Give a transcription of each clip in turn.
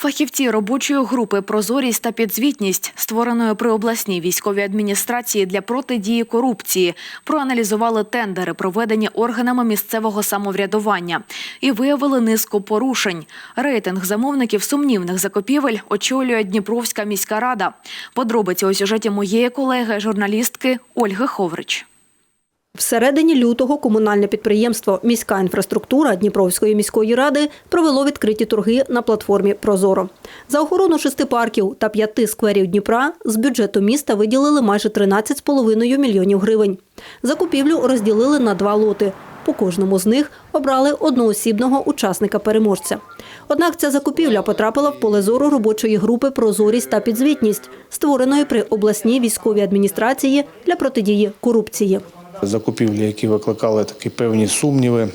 Фахівці робочої групи Прозорість та підзвітність, створеної при обласній військовій адміністрації для протидії корупції, проаналізували тендери, проведені органами місцевого самоврядування, і виявили низку порушень. Рейтинг замовників сумнівних закупівель очолює Дніпровська міська рада. Подробиці у сюжеті моєї колеги, журналістки Ольги Ховрич. Всередині лютого комунальне підприємство Міська інфраструктура Дніпровської міської ради провело відкриті торги на платформі Прозоро. За охорону шести парків та п'яти скверів Дніпра з бюджету міста виділили майже 13,5 мільйонів гривень. Закупівлю розділили на два лоти. По кожному з них обрали одноосібного учасника-переможця. Однак ця закупівля потрапила в поле зору робочої групи Прозорість та підзвітність, створеної при обласній військовій адміністрації для протидії корупції. Закупівлі, які викликали такі певні сумніви.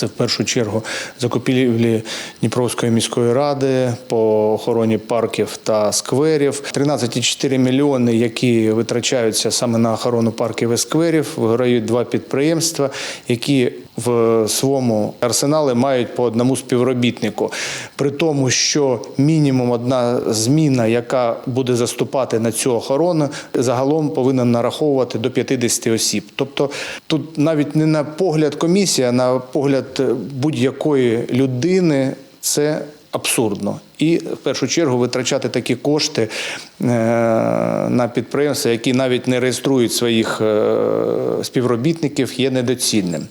Це в першу чергу закупівлі Дніпровської міської ради по охороні парків та скверів. 13,4 мільйони, які витрачаються саме на охорону парків і скверів, виграють два підприємства, які в своєму арсеналі мають по одному співробітнику. При тому, що мінімум одна зміна, яка буде заступати на цю охорону, загалом повинна нараховувати до 50 осіб. Тобто тут навіть не на погляд комісії, а на погляд будь-якої людини це абсурдно. І в першу чергу витрачати такі кошти е, на підприємства, які навіть не реєструють своїх е, співробітників, є недоцільним.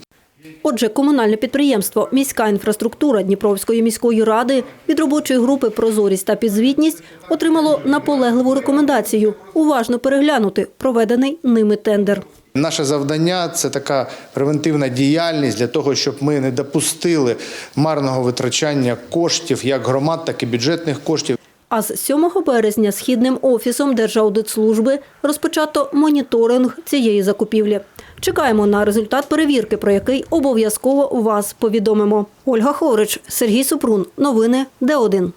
Отже, комунальне підприємство Міська інфраструктура Дніпровської міської ради від робочої групи Прозорість та підзвітність отримало наполегливу рекомендацію уважно переглянути проведений ними тендер. Наше завдання це така превентивна діяльність для того, щоб ми не допустили марного витрачання коштів, як громад, так і бюджетних коштів. А з 7 березня східним офісом Держаудитслужби розпочато моніторинг цієї закупівлі. Чекаємо на результат перевірки, про який обов'язково вас повідомимо. Ольга Хорич, Сергій Супрун. Новини Д1.